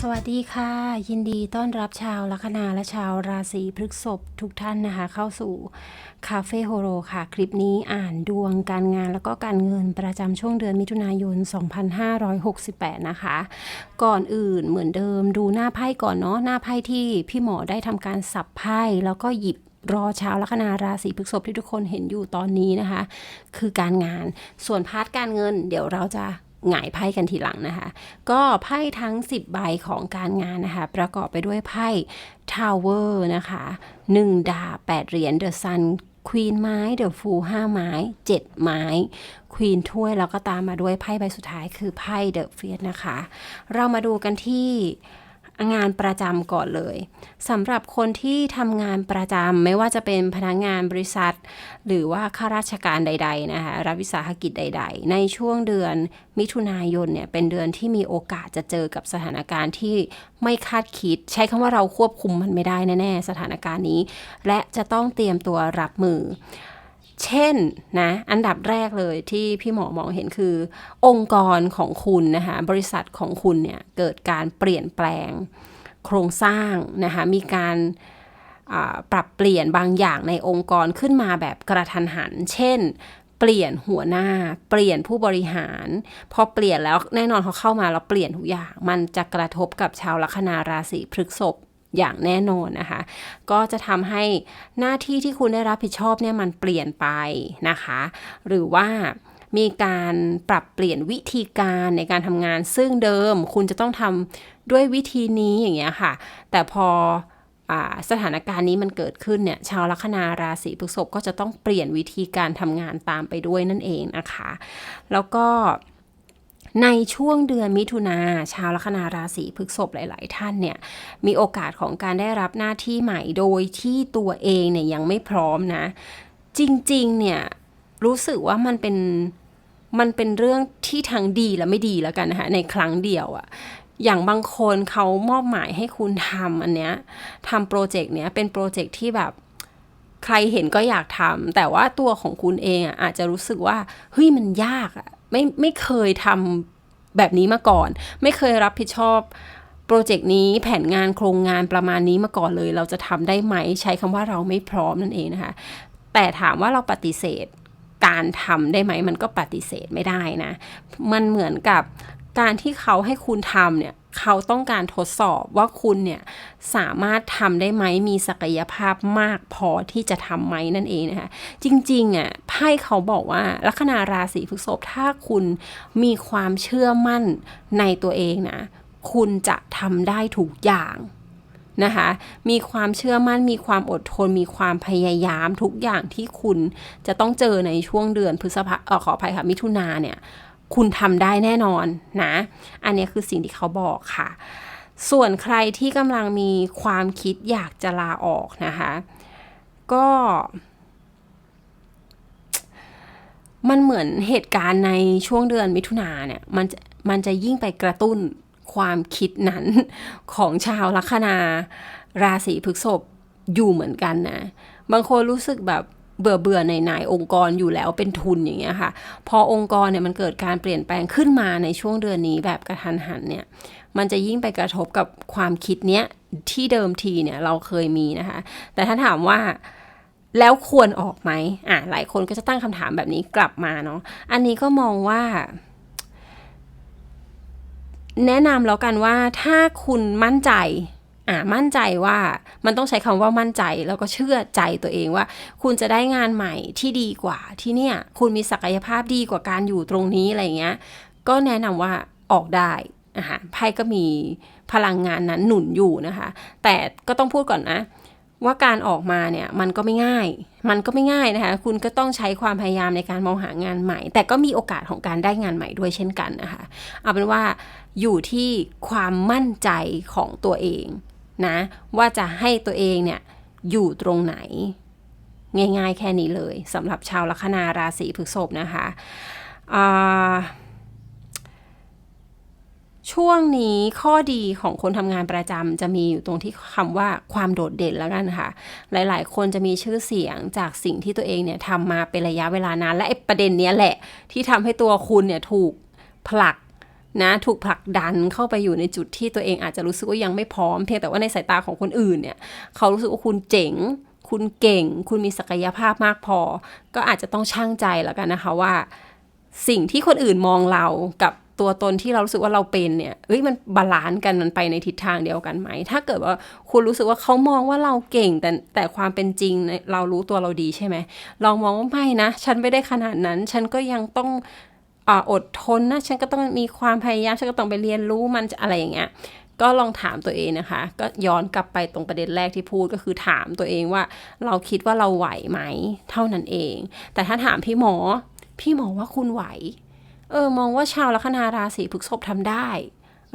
สวัสดีค่ะ ยินดีต้อนรับชาวลัคนาและชาวราศีพฤษภทุกท่านนะคะ เข้าสู่ คาเฟ่โฮโรค่ะ คลิปนี้อ่านดวงการงานแล้วก็การเงินประจำช่วงเดือนมิถุนายน 2568 นะคะ ก่อนอื่นเหมือนเดิมดูหน้าไพ่ก่อนเนาะหน้าไพ่ที่พี่หมอได้ทำการสับไพ่แล้วก็หยิบรอชาวลัคนาราศีพฤษภที่ทุกคนเห็นอยู่ตอนนี้นะคะ คือการงานส่วนพาร์ทการเงิน เดี๋ยวเราจะหงายไพ่กันทีหลังนะคะ ก็ไพ่ทั้ง 10 ใบของการงานนะคะ ประกอบไปด้วยไพ่ทาวเวอร์นะคะ 1 ดาบ8เหรียญเดอะซัน ควีนไม้เดอะฟูห้าไม้เจ็ดไม้ควีนถ้วยแล้วก็ตามมาด้วยไพ่ใบสุดท้ายคือไพ่เดอะเฟียสนะคะ เรามาดูกันที่ งานประจำก่อนเลยสำหรับคนที่ทำงานประจำไม่ว่าจะเป็นพนักงานบริษัท หรือว่าข้าราชการใด ๆ นะคะรัฐวิสาหกิจใด ๆ ในช่วงเดือนมิถุนายนเนี่ยเป็นเดือนที่มีโอกาสจะเจอกับสถานการณ์ที่ไม่คาดคิด ใช้คำว่าเราควบคุมมันไม่ได้แน่ๆสถานการณ์นี้ และจะต้องเตรียมตัวรับมือ เช่นนะอันดับแรกเลยที่พี่หมอมองเห็นคือ องค์กรของคุณนะคะบริษัทของคุณเนี่ยเกิดการเปลี่ยนแปลงโครงสร้างนะคะมีการปรับเปลี่ยนบางอย่างในองค์กรขึ้นมาแบบกระทันหัน เช่น เปลี่ยนหัวหน้า เปลี่ยนผู้บริหาร พอเปลี่ยนแล้วแน่นอนเขาเข้ามาแล้วเปลี่ยนทุกอย่าง มันจะกระทบกับชาวลัคนาราศีพฤษภ อย่างแน่นอนนะคะ ก็จะทำให้หน้าที่ที่คุณได้รับผิดชอบเนี่ยมันเปลี่ยนไปนะคะ หรือว่ามีการปรับเปลี่ยนวิธีการในการทำงาน ซึ่งเดิมคุณจะต้องทำด้วยวิธีนี้อย่างเงี้ยค่ะ แต่พออสถานการณ์นี้มันเกิดขึ้นเนี่ยชาวลัคนาราศีพฤษภก็จะต้องเปลี่ยนวิธีการทำงานตามไปด้วยนั่นเองนะคะ แล้วก็ ในช่วงเดือนมิถุนาชาวลัคนาราศีพฤษภหลาย ๆ ท่านเนี่ยมีโอกาสของการได้รับหน้าที่ใหม่โดยที่ตัวเองเนี่ยยังไม่พร้อมนะ จริง ๆ เนี่ยรู้สึกว่ามันเป็นมันเป็นเรื่องที่ทั้งดีและไม่ดีแล้วกันนะคะในครั้งเดียวอะอย่างบางคนเขามอบหมายให้คุณทำอันเนี้ยทำโปรเจกต์เนี้ยเป็นโปรเจกต์ที่แบบใครเห็นก็อยากทำแต่ว่าตัวของคุณเองอะอาจจะรู้สึกว่าเฮ้ยมันยากอะ ไม่ไม่เคยทำแบบนี้มาก่อน ไม่เคยรับผิดชอบโปรเจกต์นี้แผนงานโครงงานประมาณนี้มาก่อนเลย เราจะทำได้ไหมใช้คำว่าเราไม่พร้อมนั่นเองนะคะ แต่ถามว่าเราปฏิเสธการทำได้ไหมมันก็ปฏิเสธไม่ได้นะ มันเหมือนกับการที่เขาให้คุณทำเนี่ย เขาต้องการทดสอบว่าคุณเนี่ยสามารถทำได้ไหมมีศักยภาพมากพอที่จะทำไหมนั่นเองนะคะจริงๆอะไพ่เขาบอกว่าลัคนาราศีพฤษภถ้าคุณมีความเชื่อมั่นในตัวเองนะคุณจะทำได้ทุกอย่างนะคะมีความเชื่อมั่นมีความอดทน มีความพยายามทุกอย่างที่คุณจะต้องเจอในช่วงเดือนพฤษภาขออภัยค่ะมิถุนาเนี่ย คุณทำได้แน่นอนนะ อันนี้คือสิ่งที่เขาบอกค่ะ ส่วนใครที่กำลังมีความคิดอยากจะลาออกนะคะ ก็ มันเหมือนเหตุการณ์ในช่วงเดือนมิถุนาเนี่ย มันจะมันจะยิ่งไปกระตุ้นความคิดนั้นของชาวลัคนาราศีพฤษภอยู่เหมือนกันนะ บางคนรู้สึกแบบ เบื่อเบื่อในนายองค์กรอยู่แล้วเป็นทุนอย่างเงี้ยค่ะ พอองค์กรเนี่ยมันเกิดการเปลี่ยนแปลงขึ้นมาในช่วงเดือนนี้แบบกระทันหันเนี่ยมันจะยิ่งไปกระทบกับความคิดเนี้ยที่เดิมทีเนี่ยเราเคยมีนะคะ แต่ถ้าถามว่าแล้วควรออกไหมอะหลายคนก็จะตั้งคำถามแบบนี้กลับมาเนาะอันนี้ก็มองว่า แนะนำแล้วกันว่าถ้าคุณมั่นใจ อ่ามั่นใจว่ามันต้องใช้คำว่ามั่นใจแล้วก็เชื่อใจตัวเองว่า คุณจะได้งานใหม่ที่ดีกว่าที่เนี่ย คุณมีศักยภาพดีกว่าการอยู่ตรงนี้อะไรเงี้ย ก็แนะนำว่าออกได้นะคะไพ่ก็มีพลังงานนั้นหนุนอยู่นะคะ แต่ก็ต้องพูดก่อนนะว่าการออกมาเนี่ยมันก็ไม่ง่าย มันก็ไม่ง่ายนะคะ คุณก็ต้องใช้ความพยายามในการมองหางานใหม่ แต่ก็มีโอกาสของการได้งานใหม่ด้วยเช่นกันนะคะ เอาเป็นว่าอยู่ที่ความมั่นใจของตัวเอง นะ ว่าจะให้ตัวเองเนี่ยอยู่ตรงไหน ง่ายๆแค่นี้เลยสำหรับชาวลัคนาราศีพฤษภนะคะช่วงนี้ข้อดีของคนทำงานประจำจะมีอยู่ตรงที่คำว่าความโดดเด่นแล้วกันค่ะ หลาย ๆ คนจะมีชื่อเสียงจากสิ่งที่ตัวเองเนี่ยทำมาเป็นระยะเวลานานและไอ้ประเด็นเนี้ยแหละ ที่ทำให้ตัวคุณเนี่ยถูกผลัก นะถูกผลักดันเข้าไปอยู่ในจุดที่ตัวเองอาจจะรู้สึกว่ายังไม่พร้อม เพียงแต่ว่าในสายตาของคนอื่นเนี่ยเขารู้สึกว่าคุณเจ๋ง คุณเก่ง คุณมีศักยภาพมากพอ ก็อาจจะต้องช่างใจแล้วกันนะคะว่า สิ่งที่คนอื่นมองเรากับตัวตนที่เรารู้สึกว่าเราเป็นเนี่ยเอ้ยมันบาลานซ์กันมันไปในทิศทางเดียวกันไหม ถ้าเกิดว่าคุณรู้สึกว่าเขามองว่าเราเก่ง แต่แต่ความเป็นจริงเรารู้ตัวเราดีใช่ไหมลองมองว่าไม่นะ ฉันไม่ได้ขนาดนั้น ฉันก็ยังต้อง อดทนนะฉันก็ต้องมีความพยายามฉันก็ต้องไปเรียนรู้มันอะไรอย่างเงี้ยก็ลองถามตัวเองนะคะ ก็ย้อนกลับไปตรงประเด็นแรกที่พูดก็คือถามตัวเองว่า เราคิดว่าเราไหวไหม เท่านั้นเอง แต่ถ้าถามพี่หมอ พี่หมอว่าคุณไหว เออมองว่าชาวลัคนาราศีพฤษภทำได้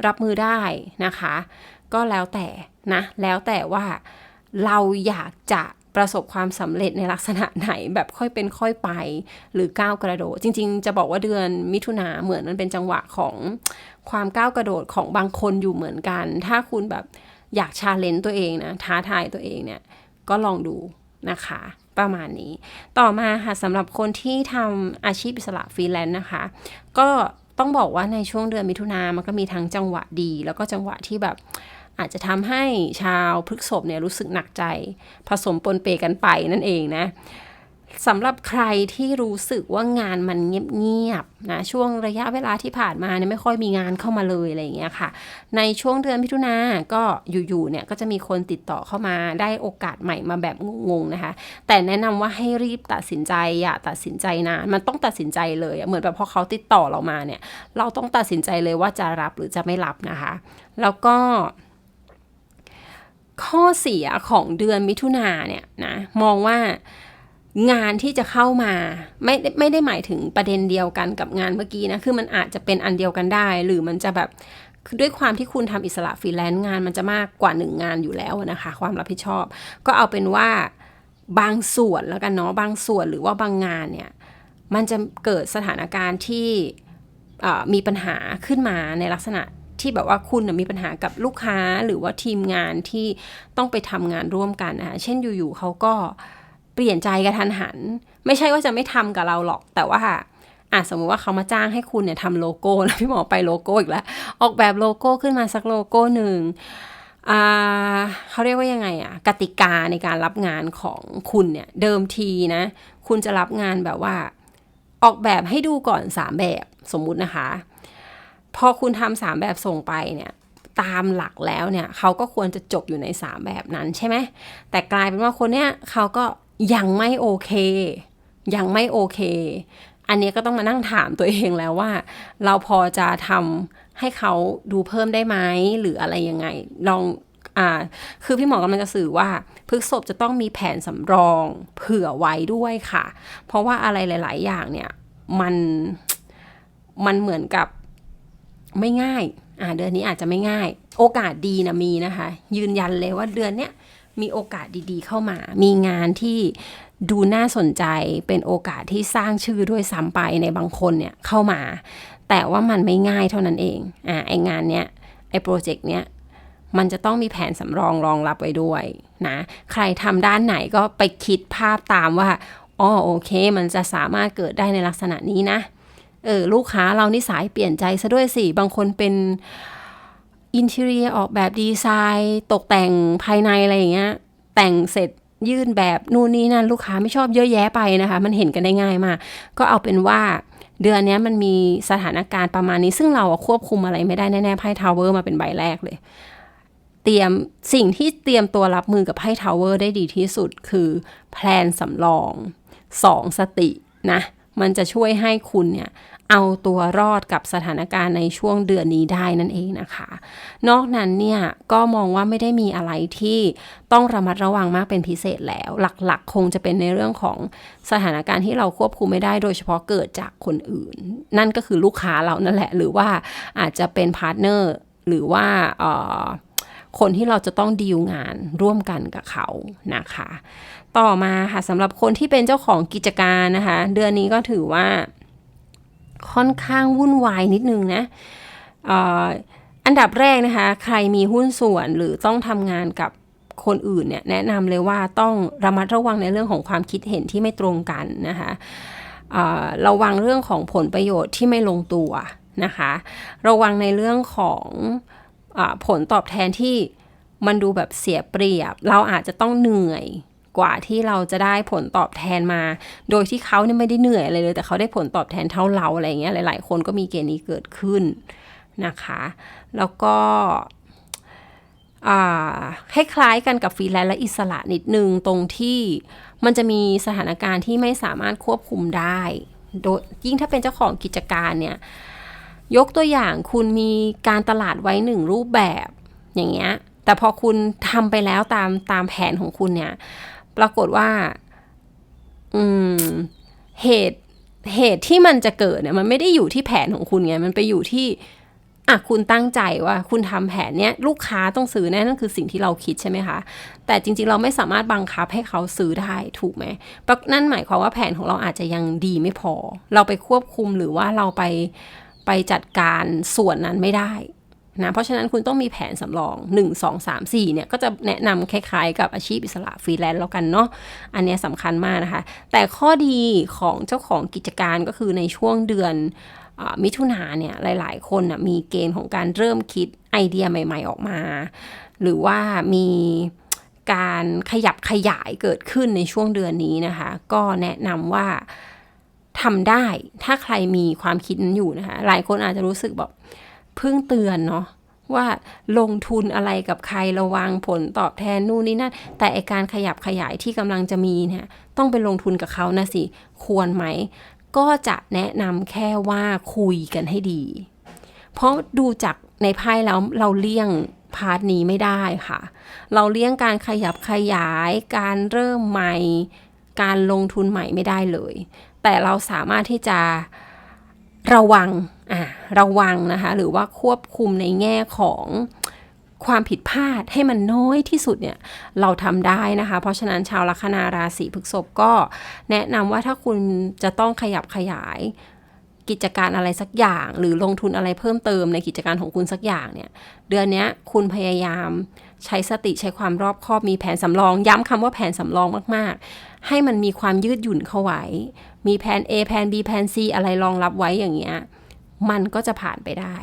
รับมือได้นะคะ ก็แล้วแต่นะ แล้วแต่ว่าเราอยากจะ ประสบความสำเร็จในลักษณะไหนแบบค่อยเป็นค่อยไป หรือก้าวกระโดด จริง ๆ จะบอกว่าเดือนมิถุนาเหมือนมันเป็นจังหวะของความก้าวกระโดดของบางคนอยู่เหมือนกัน ถ้าคุณแบบอยากชาเลนจ์ตัวเองนะท้าทายตัวเองเนี่ยก็ลองดูนะคะประมาณนี้ ต่อมาค่ะสำหรับคนที่ทำอาชีพอิสระฟรีแลนซ์นะคะ ก็ต้องบอกว่าในช่วงเดือนมิถุนามันก็มีทั้งจังหวะดี แล้วก็จังหวะที่แบบ อาจจะทำให้ชาวพฤกษภเนี่ยรู้สึกหนักใจ ผสมปนเปกันไปนั่นเองนะสำหรับใครที่รู้สึกว่างานมันเงียบๆนะช่วงระยะเวลาที่ผ่านมาเนี่ยไม่ค่อยมีงานเข้ามาเลยอะไรอย่างเงี้ยค่ะ ในช่วงเดือนมิถุนาก็อยู่ๆเนี่ยก็จะมีคนติดต่อเข้ามาได้โอกาสใหม่มาแบบงงๆนะคะ แต่แนะนำว่าให้รีบตัดสินใจอย่าตัดสินใจนานมันต้องตัดสินใจเลยเหมือนแบบพอเขาติดต่อเรามาเนี่ย เราต้องตัดสินใจเลยว่าจะรับหรือจะไม่รับนะคะ แล้วก็ ข้อเสียของเดือนมิถุนาเนี่ยนะมองว่างานที่จะเข้ามาไม่ไม่ได้หมายถึงประเด็นเดียวกันกับงานเมื่อกี้นะคือมันอาจจะเป็นอันเดียวกันได้ หรือมันจะแบบด้วยความที่คุณทำอิสระฟรีแลนซ์งานมันจะมากกว่าหนึ่งงานอยู่แล้วนะคะ ความรับผิดชอบ ก็เอาเป็นว่าบางส่วนแล้วกันเนาะบางส่วนหรือว่าบางงานเนี่ยมันจะเกิดสถานการณ์ที่มีปัญหาขึ้นมาในลักษณะ ที่แบบว่าคุณมีปัญหากับลูกค้าหรือว่าทีมงานที่ต้องไปทำงานร่วมกันนะเช่นอยู่ๆเขาก็เปลี่ยนใจกระทันหัน ไม่ใช่ว่าจะไม่ทำกับเราหรอกแต่ว่าอะสมมุติว่าเขามาจ้างให้คุณเนี่ยทำโลโก้แล้วพี่หมอไปโลโก้อีกแล้วออกแบบโลโก้ขึ้นมาสักโลโก้หนึ่งเขาเรียกว่ายังไงอะกติกาในการรับงานของคุณเนี่ยเดิมทีนะ คุณจะรับงานแบบว่า ออกแบบให้ดูก่อนสามแบบสมมุตินะคะ พอคุณทำสามแบบส่งไปเนี่ยตามหลักแล้วเนี่ยเขาก็ควรจะจบอยู่ในสามแบบนั้นใช่ไหมแต่กลายเป็นว่าคนเนี้ยเขาก็ยังไม่โอเค ยังไม่โอเค อันนี้ก็ต้องมานั่งถามตัวเองแล้วว่า เราพอจะทำให้เขาดูเพิ่มได้ไหมหรืออะไรยังไง ลองอ่าคือพี่หมอกำลังจะสื่อว่าพฤกษบจะต้องมีแผนสำรองเผื่อไว้ด้วยค่ะ เพราะว่าอะไรหลาย ๆ อย่างเนี่ยมันมันเหมือนกับ ไม่ง่าย อ่าเดือนนี้อาจจะไม่ง่าย โอกาสดีนะมีนะคะ ยืนยันเลยว่าเดือนเนี้ยมีโอกาสดีๆเข้ามา มีงานที่ดูน่าสนใจเป็นโอกาสที่สร้างชื่อด้วยซ้ำไปในบางคนเนี่ยเข้ามา แต่ว่ามันไม่ง่ายเท่านั้นเอง อ่าไองานเนี้ยไอโปรเจกต์เนี้ยมันจะต้องมีแผนสำรองรองรับไว้ด้วยนะ ใครทำด้านไหนก็ไปคิดภาพตามว่าอ๋อโอเค มันจะสามารถเกิดได้ในลักษณะนี้นะ เออลูกค้าเรานิสัยเปลี่ยนใจซะด้วยสิ บางคนเป็นอินเทเรียออกแบบดีไซน์ตกแต่งภายในอะไรอย่างเงี้ย แต่งเสร็จยื่นแบบนู่นนี่นั่นลูกค้าไม่ชอบเยอะแยะไปนะคะ มันเห็นกันได้ง่ายมาก ก็เอาเป็นว่าเดือนนี้มันมีสถานการณ์ประมาณนี้ ซึ่งเราควบคุมอะไรไม่ได้แน่ๆไพ่ทาวเวอร์มาเป็นใบแรกเลย เตรียมสิ่งที่เตรียมตัวรับมือกับไพ่ทาวเวอร์ได้ดีที่สุดคือแพลนสำรองสองสตินะ มันจะช่วยให้คุณเนี่ย เอาตัวรอดกับสถานการณ์ในช่วงเดือนนี้ได้นั่นเองนะคะ นอกนั้นเนี่ยก็มองว่าไม่ได้มีอะไรที่ต้องระมัดระวังมากเป็นพิเศษแล้ว หลักๆ คงจะเป็นในเรื่องของสถานการณ์ที่เราควบคุมไม่ได้โดยเฉพาะเกิดจากคนอื่น นั่นก็คือลูกค้าเรานั่นแหละ หรือว่าอาจจะเป็นพาร์ทเนอร์หรือว่าคนที่เราจะต้องดีลงานร่วมกันกับเขานะคะ ต่อมาค่ะสำหรับคนที่เป็นเจ้าของกิจการนะคะ เดือนนี้ก็ถือว่า ค่อนข้างวุ่นวายนิดนึงนะอันดับแรกนะคะ ใครมีหุ้นส่วนหรือต้องทำงานกับคนอื่นเนี่ยแนะนำเลยว่าต้องระมัดระวังในเรื่องของความคิดเห็นที่ไม่ตรงกันนะคะระวังเรื่องของผลประโยชน์ที่ไม่ลงตัวนะคะ ระวังในเรื่องของอผลตอบแทนที่มันดูแบบเสียเปรียบ เราอาจจะต้องเหนื่อย กว่าที่เราจะได้ผลตอบแทนมา โดยที่เขาเนี่ยไม่ได้เหนื่อยอะไรเลย แต่เขาได้ผลตอบแทนเท่าเราอะไรเงี้ยหลาย ๆ คนก็มีเกณฑ์นี้เกิดขึ้นนะคะ แล้วก็คล้ายๆกันกับฟรีแลนซ์และอิสระนิดนึงตรงที่มันจะมีสถานการณ์ที่ไม่สามารถควบคุมได้โดยยิ่งถ้าเป็นเจ้าของกิจการเนี่ยยกตัวอย่างคุณมีการตลาดไว้หนึ่งรูปแบบอย่างเงี้ยแต่พอคุณทำไปแล้วตามตามแผนของคุณเนี่ย ปรากฏว่า อืม เหตุเหตุที่มันจะเกิดเนี่ยมันไม่ได้อยู่ที่แผนของคุณไง มันไปอยู่ที่อะคุณตั้งใจว่าคุณทำแผนเนี้ยลูกค้าต้องซื้อแน่นั่นคือสิ่งที่เราคิดใช่ไหมคะ แต่จริงๆเราไม่สามารถบังคับให้เขาซื้อได้ถูกไหมนั่นหมายความว่าแผนของเราอาจจะยังดีไม่พอ เราไปควบคุมหรือว่าเราไปไปจัดการส่วนนั้นไม่ได้ นะเพราะฉะนั้นคุณต้องมีแผนสำรอง 1 2 3 4เนี่ยก็จะแนะนำคล้ายๆ กับอาชีพอิสระฟรีแลนซ์แล้วกันเนาะอันนี้สำคัญมากนะคะ แต่ข้อดีของเจ้าของกิจการก็คือในช่วงเดือนมิถุนาเนี่ยหลายๆ คนนะมีเกณฑ์ของการเริ่มคิดไอเดียใหม่ ๆ ออกมา หรือว่ามีการขยับขยายเกิดขึ้นในช่วงเดือนนี้นะคะ ก็แนะนำว่าทำได้ถ้าใครมีความคิดนั้นอยู่นะคะ หลายคนอาจจะรู้สึกแบบ เพิ่งเตือนเนาะว่าลงทุนอะไรกับใครระวังผลตอบแทนนู่นนี่นั่นแต่ไอการขยับขยายที่กำลังจะมีเนี่ยต้องไปลงทุนกับเขานะสิ ควรไหม ก็จะแนะนำแค่ว่าคุยกันให้ดี เพราะดูจากในไพ่แล้วเราเลี่ยงพาร์ทนี้ไม่ได้ค่ะ เราเลี่ยงการขยับขยาย การเริ่มใหม่ การลงทุนใหม่ไม่ได้เลย แต่เราสามารถที่จะ ระวังอะระวังนะคะ หรือว่าควบคุมในแง่ของความผิดพลาดให้มันน้อยที่สุดเนี่ยเราทำได้นะคะ เพราะฉะนั้นชาวลัคนาราศีพฤษภก็แนะนำว่าถ้าคุณจะต้องขยับขยายกิจการอะไรสักอย่าง หรือลงทุนอะไรเพิ่มเติมในกิจการของคุณสักอย่างเนี่ย เดือนนี้คุณพยายาม ใช้สติใช้ความรอบคอบมีแผนสำรอง ย้ำคำว่าแผนสำรองมากๆ ให้มันมีความยืดหยุ่นเข้าไว้ มีแผน A แผน B แผน C อะไรรองรับไว้อย่างเงี้ยมันก็จะผ่านไปได้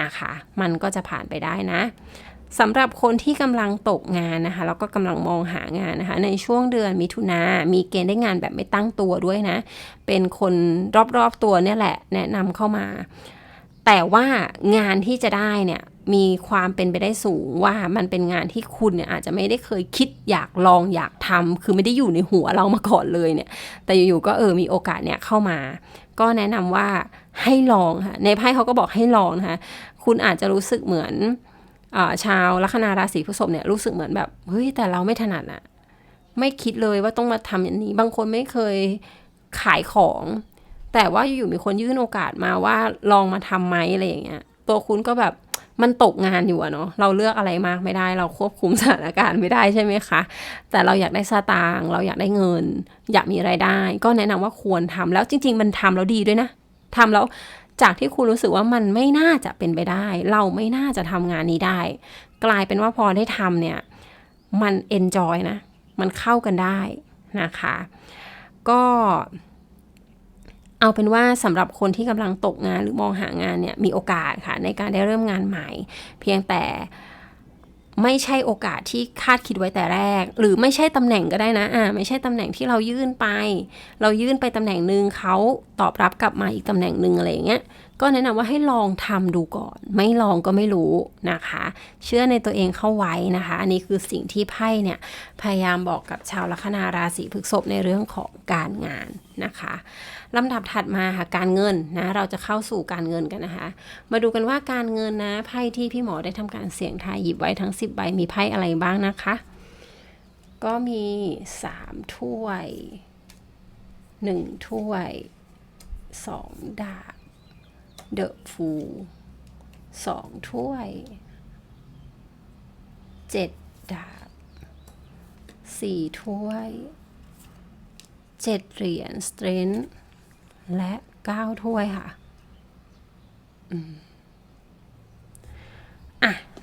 นะคะ มันก็จะผ่านไปได้นะสำหรับคนที่กำลังตกงานนะคะแล้วก็กำลังมองหางานนะคะ ในช่วงเดือนมิถุนา มีเกณฑ์ได้งานแบบไม่ตั้งตัวด้วยนะ เป็นคนรอบๆตัวเนี่ยแหละแนะนำเข้ามา แต่ว่างานที่จะได้เนี่ย มีความเป็นไปได้สูงว่ามันเป็นงานที่คุณเนี่ยอาจจะไม่ได้เคยคิดอยากลองอยากทำคือไม่ได้อยู่ในหัวเรามาก่อนเลยเนี่ย แต่อยู่ๆก็เออมีโอกาสเนี่ยเข้ามา ก็แนะนำว่าให้ลองค่ะในไพ่เขาก็บอกให้ลองนะคะคุณอาจจะรู้สึกเหมือนชาวลัคนาราศีพฤษภเนี่ยรู้สึกเหมือนแบบเฮ้ยแต่เราไม่ถนัดอะไม่คิดเลยว่าต้องมาทำอย่างนี้ บางคนไม่เคยขายของ แต่ว่าอยู่มีคนยื่นโอกาสมาว่าลองมาทำไหมอะไรอย่างเงี้ยตัวคุณก็แบบ มันตกงานอยู่อะเนาะเราเลือกอะไรมากไม่ได้ เราควบคุมสถานการณ์ไม่ได้ใช่ไหมคะ แต่เราอยากได้สตางค์เราอยากได้เงิน อยากมีไรายได้ ก็แนะนำว่าควรทำแล้วจริง ๆ มันทำแล้วดีด้วยนะทำแล้วจากที่คุณรู้สึกว่ามันไม่น่าจะเป็นไปได้ เราไม่น่าจะทำงานนี้ได้ กลายเป็นว่าพอได้ทำเนี่ยมันเอนจอยนะ มันเข้ากันได้นะคะ ก็ เอาเป็นว่าสำหรับคนที่กำลังตกงานหรือมองหางานเนี่ยมีโอกาสค่ะในการได้เริ่มงานใหม่ เพียงแต่ไม่ใช่โอกาสที่คาดคิดไว้แต่แรก หรือไม่ใช่ตำแหน่งก็ได้นะอ่าไม่ใช่ตำแหน่งที่เรายื่นไป เรายื่นไปตำแหน่งหนึ่งเขาตอบรับกลับมาอีกตำแหน่งหนึ่งอะไรอย่างเงี้ย ก็แนะนำว่าให้ลองทำดูก่อน ไม่ลองก็ไม่รู้นะคะ เชื่อในตัวเองเข้าไว้นะคะ อันนี้คือสิ่งที่ไพ่เนี่ยพยายามบอกกับชาวลัคนาราศีพฤษภในเรื่องของการงานนะคะลำดับถัดมาค่ะการเงินนะเราจะเข้าสู่การเงินกันนะคะ มาดูกันว่าการเงินนะไพ่ที่พี่หมอได้ทำการเสี่ยงทายหยิบไว้ทั้ง 10 ใบมีไพ่อะไรบ้างนะคะ ก็มี3ถ้วย 1 ถ้วย 2 ดาบ เดอะฟูสองถ้วยเจ็ดดาบสี่ถ้วยเจ็ดเหรียญสเตรนท์และเก้าถ้วยค่ะ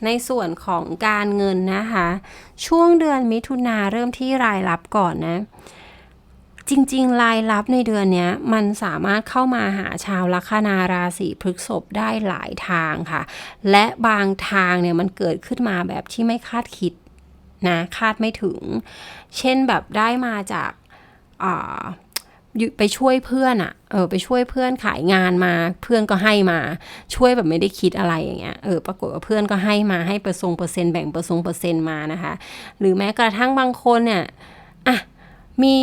ในส่วนของการเงินนะคะ ช่วงเดือนมิถุนาเริ่มที่รายรับก่อนนะ จริงๆรายรับในเดือนนี้มันสามารถเข้ามาหาชาวลัคนาราศีพฤษภได้หลายทางค่ะ และบางทางเนี่ยมันเกิดขึ้นมาแบบที่ไม่คาดคิดนะคาดไม่ถึง เช่นแบบได้มาจากอ่าอไปช่วยเพื่อนอะเออ ไปช่วยเพื่อนขายงานมา เพื่อนก็ให้มา ช่วยแบบไม่ได้คิดอะไรอย่างเงี้ย เออ ปรากฏว่าเพื่อนก็ให้มา ให้เปอร์ซงเปอร์เซ็นต์แบ่งเปอร์ซงเปอร์เซ็นต์มานะคะ หรือแม้กระทั่งบางคนเนี่ย อะ มี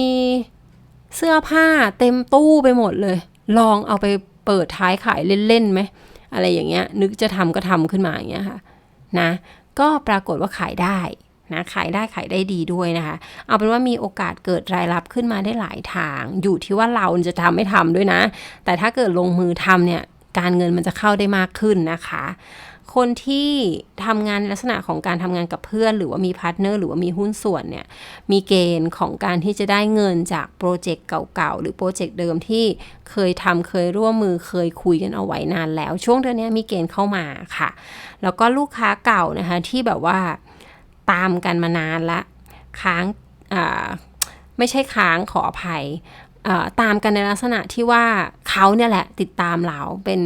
เสื้อผ้าเต็มตู้ไปหมดเลย ลองเอาไปเปิดท้ายขายเล่นๆไหมอะไรอย่างเงี้ย นึกจะทำก็ทำขึ้นมาอย่างเงี้ยค่ะนะก็ปรากฏว่าขายได้นะขายได้ขายได้ดีด้วยนะคะ เอาเป็นว่ามีโอกาสเกิดรายรับขึ้นมาได้หลายทาง อยู่ที่ว่าเราจะทำไม่ทำด้วยนะ แต่ถ้าเกิดลงมือทำเนี่ยการเงินมันจะเข้าได้มากขึ้นนะคะ คนที่ทำงานในลักษณะของการทำงานกับเพื่อน หรือว่ามีพาร์ทเนอร์หรือว่ามีหุ้นส่วนเนี่ยมีเกณฑ์ของการที่จะได้เงินจากโปรเจกต์เก่าๆ หรือโปรเจกต์เดิมที่เคยทำเคยร่วมมือเคยคุยกันเอาไว้นานแล้ว ช่วงเดือนนี้มีเกณฑ์เข้ามาค่ะ แล้วก็ลูกค้าเก่านะคะที่แบบว่าตามกันมานานละค้างไม่ใช่ค้างขออภัย ตามกันในลักษณะที่ว่าเขาเนี่ยแหละติดตามเราเป็น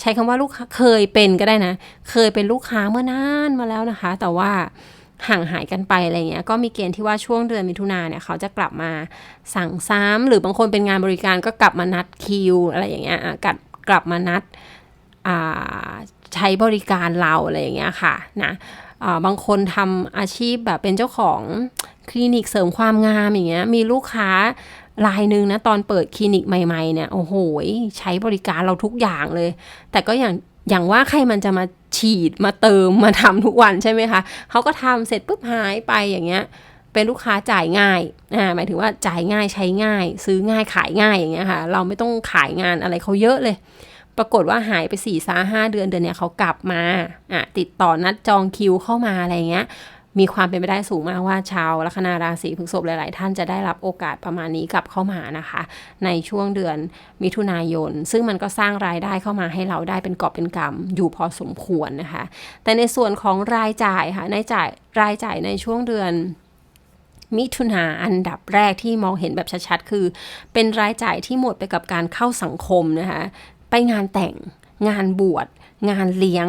ใช้คำว่าลูกเคยเป็นก็ได้นะ เคยเป็นลูกค้าเมื่อนานมาแล้วนะคะ แต่ว่าห่างหายกันไปอะไรเงี้ยก็มีเกณฑ์ที่ว่าช่วงเดือนมิถุนาเนี่ยเขาจะกลับมาสั่งซ้ำหรือบางคนเป็นงานบริการก็กลับมานัดคิวอะไรอย่างเงี้ยกลับกลับมานัดใช้บริการเราอะไรอย่างเงี้ยค่ะนะบางคนทำอาชีพแบบเป็นเจ้าของคลินิกเสริมความงามอย่างเงี้ยมีลูกค้า รายหนึ่งนะตอนเปิดคลินิกใหม่ๆเนี่ยโอ้โหใช้บริการเราทุกอย่างเลย แต่ก็อย่างอย่างว่าใครมันจะมาฉีดมาเติมมาทำทุกวันใช่ไหมคะเขาก็ทำเสร็จปุ๊บหายไปอย่างเงี้ย เป็นลูกค้าจ่ายง่ายอ่าหมายถึงว่าจ่ายง่ายใช้ง่าย ซื้อง่ายขายง่ายอย่างเงี้ยค่ะ เราไม่ต้องขายงานอะไรเขาเยอะเลย ปรากฏว่าหายไป4ี่สาห้าเดือนเดือนเนี้ยเขากลับมาอะติดต่อนัดจองคิวเข้ามาอะไรเงี้ย มีความเป็นไปได้สูงมากว่าชาวลัคนาราศีพฤษภหลาย ๆ ท่านจะได้รับโอกาสประมาณนี้กลับเข้ามานะคะ ในช่วงเดือนมิถุนายน ซึ่งมันก็สร้างรายได้เข้ามาให้เราได้เป็นกอบเป็นกำอยู่พอสมควรนะคะ แต่ในส่วนของรายจ่ายค่ะในจ่ายรายจ่ายในช่วงเดือนมิถุนาอันดับแรกที่มองเห็นแบบชัดๆ คือ เป็นรายจ่ายที่หมดไปกับการเข้าสังคมนะคะ ไปงานแต่งงานบวชงานเลี้ยง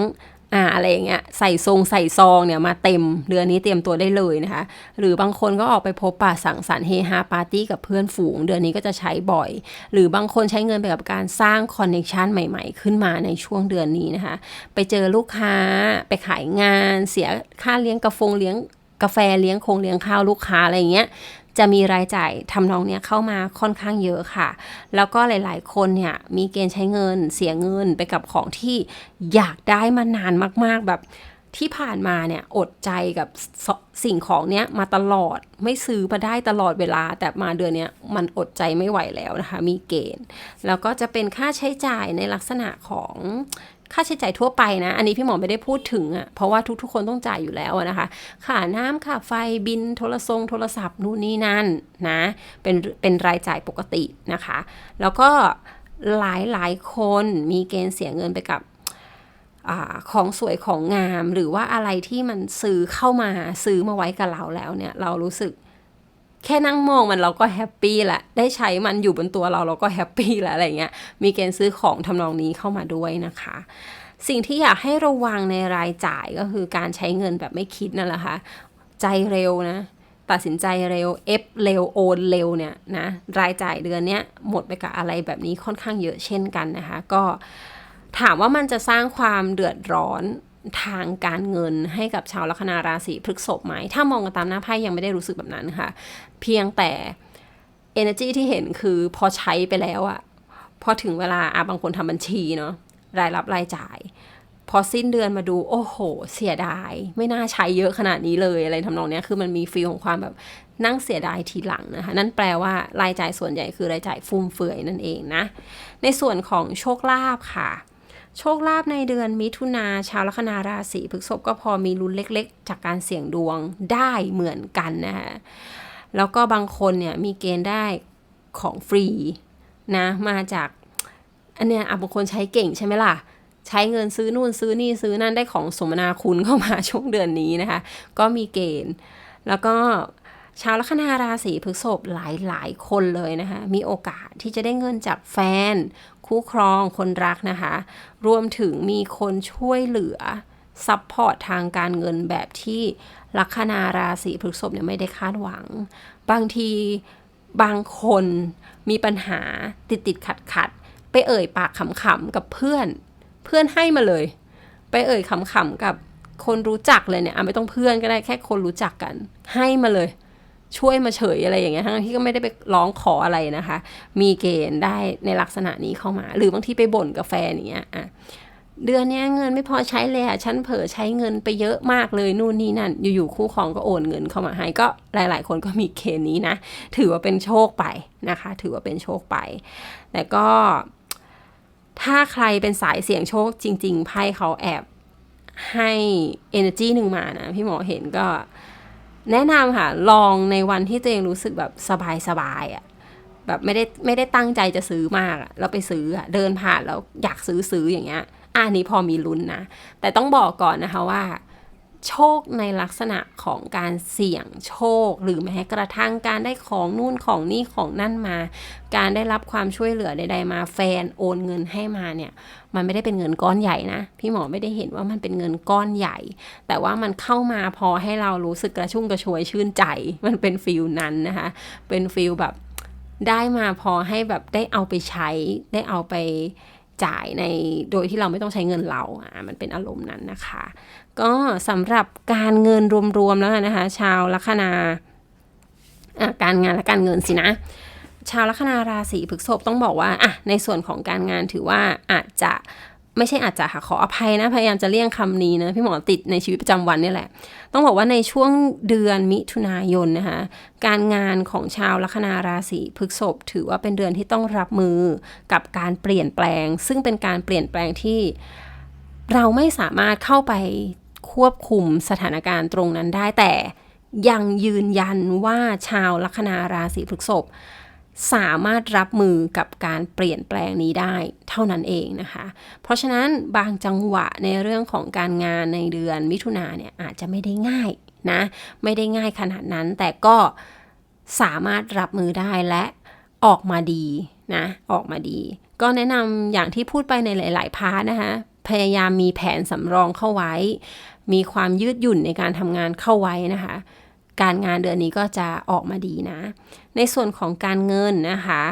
อ่าอะไรอย่างเงี้ยใส่ทรงใส่ซองเนี่ยมาเต็มเดือนนี้เตรียมตัวได้เลยนะคะ หรือบางคนก็ออกไปพบปะสังสรรค์เฮฮาปาร์ตี้กับเพื่อนฝูง เดือนนี้ก็จะใช้บ่อย หรือบางคนใช้เงินไปกับการสร้างคอนเนคชันใหม่ๆ ขึ้นมาในช่วงเดือนนี้นะคะ ไปเจอลูกค้าไปขายงาน เสียค่าเลี้ยงกระฟงเลี้ยง กาแฟเลี้ยงคงเลี้ยงข้าวลูกค้าอะไรเงี้ยจะมีรายจ่ายทำนองเนี้ยเข้ามาค่อนข้างเยอะค่ะ แล้วก็หลาย ๆ คนเนี่ยมีเกณฑ์ใช้เงินเสียเงินไปกับของที่อยากได้มานานมากๆแบบที่ผ่านมาเนี่ยอดใจกับสิ่งของเนี้ยมาตลอดไม่ซื้อมาได้ตลอดเวลา แต่มาเดือนเนี้ยมันอดใจไม่ไหวแล้วนะคะ มีเกณฑ์ แล้วก็จะเป็นค่าใช้จ่ายในลักษณะของ ค่าใช้จ่ายทั่วไปนะ อันนี้พี่หมอไม่ได้พูดถึงอะ่ะเพราะว่าทุกๆ คนต้องจ่ายอยู่แล้วนะคะค่าน้ำค่าไฟบินโทรศัพท์โทรศัพท์นู่นนี่นั่นนะเป็นเป็นรายจ่ายปกตินะคะ แล้วก็หลายหลายคนมีเกณฑ์เสียเงินไปกับอของสวยของงาม หรือว่าอะไรที่มันซื้อเข้ามาซื้อมาไว้กับเราแล้วเนี่ย เรารู้สึก แค่นั่งมองมันเราก็แฮปปี้แหละได้ใช้มันอยู่บนตัวเราเราก็แฮปปี้แล้วอะไรเงี้ยมีเกณฑ์ซื้อของทำนองนี้เข้ามาด้วยนะคะ สิ่งที่อยากให้ระวังในรายจ่ายก็คือการใช้เงินแบบไม่คิดนั่นแหละค่ะใจเร็วนะตัดสินใจเร็วเอฟเร็ว โอนเร็วเนี่ยนะรายจ่ายเดือนเนี้ยหมดไปกับอะไรแบบนี้ค่อนข้างเยอะเช่นกันนะคะ ก็ถามว่ามันจะสร้างความเดือดร้อน ทางการเงินให้กับชาวลัคนาราศีพฤกษภไหม ถ้ามองกันตามหน้าไพ่ยังไม่ได้รู้สึกแบบนั้นค่ะ เพียงแต่ energy ที่เห็นคือพอใช้ไปแล้วอะพอถึงเวลาอาบางคนทำบัญชีเนาะรายรับรายจ่าย พอสิ้นเดือนมาดูโอ้โห เสียดาย ไม่น่าใช้เยอะขนาดนี้เลยอะไรทำนองนี้คือมันมีฟีลของความแบบนั่งเสียดายทีหลังนะคะ นั่นแปลว่ารายจ่ายส่วนใหญ่คือรายจ่ายฟุ่มเฟือยนั่นเองนะ ในส่วนของโชคลาภค่ะ โชคลาภในเดือนมิถุนาชาวลัคนาราศีพฤษภก็พอมีลุ้นเล็กๆ จากการเสี่ยงดวงได้เหมือนกันนะคะแล้วก็บางคนเนี่ยมีเกณฑ์ได้ของฟรีนะมาจากอันเนี้ยบางคนใช้เก่งใช่ไหมล่ะ ใช้เงินซื้อนู่นซื้อนี่ซื้อนั่นได้ของสมนาคุณเข้ามาช่วงเดือนนี้นะคะ ก็มีเกณฑ์ แล้วก็ชาวลัคนาราศีพฤษภหลายหลายๆคนเลยนะคะ มีโอกาสที่จะได้เงินจากแฟน คู่ครองคนรักนะคะ รวมถึงมีคนช่วยเหลือซัพพอร์ตทางการเงินแบบที่ลัคนาราศีพฤษภเนี่ยไม่ได้คาดหวัง บางทีบางคนมีปัญหาติดติดขัดขัดไปเอ่ยปากขำๆกับเพื่อน เพื่อนให้มาเลย ไปเอ่ยขำๆกับคนรู้จักเลยเนี่ยไม่ต้องเพื่อนก็ได้แค่คนรู้จักกัน ให้มาเลย ช่วยมาเฉยอะไรอย่างเงี้ยทั้งที่ก็ไม่ได้ไปร้องขออะไรนะคะ มีเกณฑ์ได้ในลักษณะนี้เข้ามา หรือบางทีไปบ่นกับแฟนอย่างเงี้ยอะเดือนนี้เงินไม่พอใช้เลยอะฉันเผลอใช้เงินไปเยอะมากเลยนู่นนี่นั่น อยู่ๆคู่ครองก็โอนเงินเข้ามาให้ก็หลาย ๆ คนก็มีเกณฑ์นี้นะ ถือว่าเป็นโชคไปนะคะ ถือว่าเป็นโชคไป แต่ก็ ถ้าใครเป็นสายเสี่ยงโชคจริง ๆ ไพ่เขาแอบให้ energy หนึ่งมานะ พี่หมอเห็นก็ แนะนำค่ะ ลองในวันที่ตัวเองรู้สึกแบบสบายๆอะ่ะแบบไม่ได้ไม่ได้ตั้งใจจะซื้อมากอะแล้วไปซื้ออะเดินผ่านแล้วอยากซื้อซื้ออย่างเงี้ยอะอันนี้พอมีลุ้นนะ แต่ต้องบอกก่อนนะคะว่า โชคในลักษณะของการเสี่ยงโชค หรือแม้กระทั่งการได้ของนู่นของนี่ของนั่นมา การได้รับความช่วยเหลือใด ๆ มาแฟนโอนเงินให้มาเนี่ยมันไม่ได้เป็นเงินก้อนใหญ่นะ พี่หมอไม่ได้เห็นว่ามันเป็นเงินก้อนใหญ่ แต่ว่ามันเข้ามาพอให้เรารู้สึกกระชุ่มกระชวยชื่นใจ มันเป็นฟิลนั้นนะคะ เป็นฟิลแบบได้มาพอให้แบบได้เอาไปใช้ได้เอาไปจ่ายในโดยที่เราไม่ต้องใช้เงินเราอะมันเป็นอารมณ์นั้นนะคะ ก็สำหรับการเงินรวมๆแล้วนะคะ ชาวลัคนาการงานและการเงินสินะ ชาวลัคนาราศีพฤษภต้องบอกว่าอะในส่วนของการงานถือว่าอาจจะไม่ใช่อาจจะค่ะขออภัยนะ พยายามจะเลี่ยงคำนี้นะ พี่หมอติดในชีวิตประจำวันนี่แหละ ต้องบอกว่าในช่วงเดือนมิถุนายนนะคะ การงานของชาวลัคนาราศีพฤษภถือว่าเป็นเดือนที่ต้องรับมือกับการเปลี่ยนแปลง ซึ่งเป็นการเปลี่ยนแปลงที่เราไม่สามารถเข้าไป ควบคุมสถานการณ์ตรงนั้นได้แต่ยังยืนยันว่าชาวลัคนาราศีพฤษภสามารถรับมือกับการเปลี่ยนแปลงนี้ได้เท่านั้นเองนะคะ เพราะฉะนั้นบางจังหวะในเรื่องของการงานในเดือนมิถุนาเนี่ยอาจจะไม่ได้ง่ายนะ ไม่ได้ง่ายขนาดนั้น แต่ก็สามารถรับมือได้และออกมาดีนะ ออกมาดี ก็แนะนำอย่างที่พูดไปในหลาย ๆ พาร์ทนะคะ พยายามมีแผนสำรองเข้าไว้ มีความยืดหยุ่นในการทำงานเข้าไว้นะคะ การงานเดือนนี้ก็จะออกมาดีนะ ในส่วนของการเงินนะคะ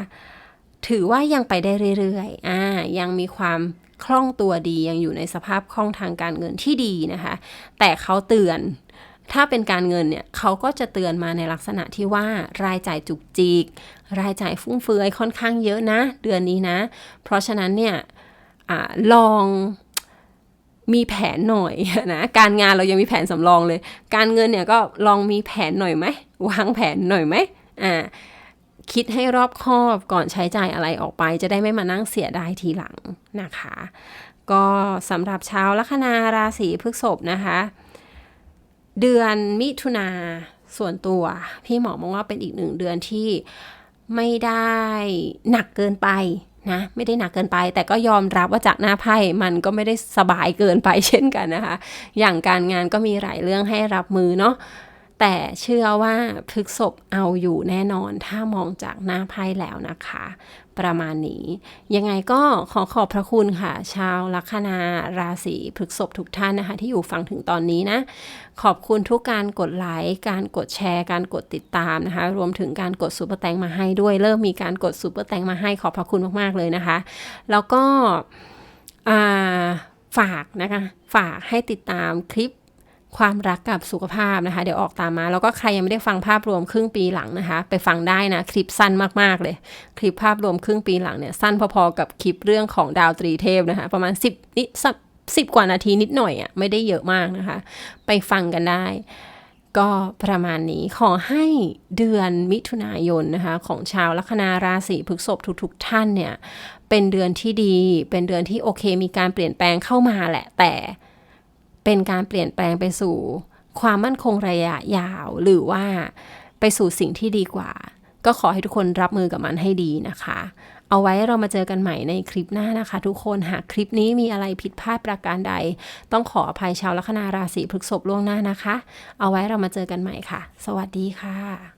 ถือว่ายังไปได้เรื่อยๆอ่ายังมีความคล่องตัวดียังอยู่ในสภาพคล่องทางการเงินที่ดีนะคะ แต่เขาเตือนถ้าเป็นการเงินเนี่ยเขาก็จะเตือนมาในลักษณะที่ว่ารายจ่ายจุกจิก รายจ่ายฟุ่มเฟือยค่อนข้างเยอะนะ เดือนนี้นะ เพราะฉะนั้นเนี่ยอลอง มีแผนหน่อยนะการงานเรายังมีแผนสำรองเลย การเงินเนี่ยก็ลองมีแผนหน่อยไหมวางแผนหน่อยไหมอ่าคิดให้รอบคอบก่อนใช้จ่ายอะไรออกไป จะได้ไม่มานั่งเสียดายทีหลังนะคะ ก็สำหรับชาวลัคนาราศีพฤษภนะคะ เดือนมิถุนาส่วนตัว พี่หมอมองว่าเป็นอีกหนึ่งเดือนที่ไม่ได้หนักเกินไป นะไม่ได้หนักเกินไป แต่ก็ยอมรับว่าจากหน้าไพ่มันก็ไม่ได้สบายเกินไปเช่นกันนะคะ อย่างการงานก็มีหลายเรื่องให้รับมือเนาะแต่เชื่อว่าพฤกษบเอาอยู่แน่นอนถ้ามองจากหน้าไพ่แล้วนะคะ ประมาณนี้ ยังไงก็ขอขอบพระคุณค่ะ ชาวลัคนาราศีพฤกษบทุกท่านนะคะ ที่อยู่ฟังถึงตอนนี้นะ ขอบคุณทุกการกดไลค์การกดแชร์ การกดติดตามนะคะ รวมถึงการกดซูเปอร์แตงมาให้ด้วย เริ่มมีการกดซูเปอร์แตงมาให้ขอบพระคุณมาก ๆ เลยนะคะ แล้วก็ฝากนะคะ ฝากให้ติดตามคลิป ความรักกับสุขภาพนะคะ เดี๋ยวออกตามมา แล้วก็ใครยังไม่ได้ฟังภาพรวมครึ่งปีหลังนะคะ ไปฟังได้นะคลิปสั้นมากๆเลย คลิปภาพรวมครึ่งปีหลังเนี่ยสั้นพอๆกับคลิปเรื่องของดาวตรีเทพนะคะ ประมาณ 10นิดสิบกว่านาทีนิดหน่อยอะ่ะไม่ได้เยอะมากนะคะ ไปฟังกันได้ ก็ประมาณนี้ขอให้เดือนมิถุนายนนะคะ ของชาวลัคนาราศีพฤษภทุกๆท่านเนี่ย เป็นเดือนที่ดี เป็นเดือนที่โอเค มีการเปลี่ยนแปลงเข้ามาแหละแต่ เป็นการเปลี่ยนแปลงไปสู่ความมั่นคงระยะยาว หรือว่าไปสู่สิ่งที่ดีกว่า ก็ขอให้ทุกคนรับมือกับมันให้ดีนะคะ เอาไว้เรามาเจอกันใหม่ในคลิปหน้านะคะ ทุกคนหากคลิปนี้มีอะไรผิดพลาดประการใด ต้องขออภัยชาวลัคนาราศีพฤษภล่วงหน้านะคะ เอาไว้เรามาเจอกันใหม่ค่ะ สวัสดีค่ะ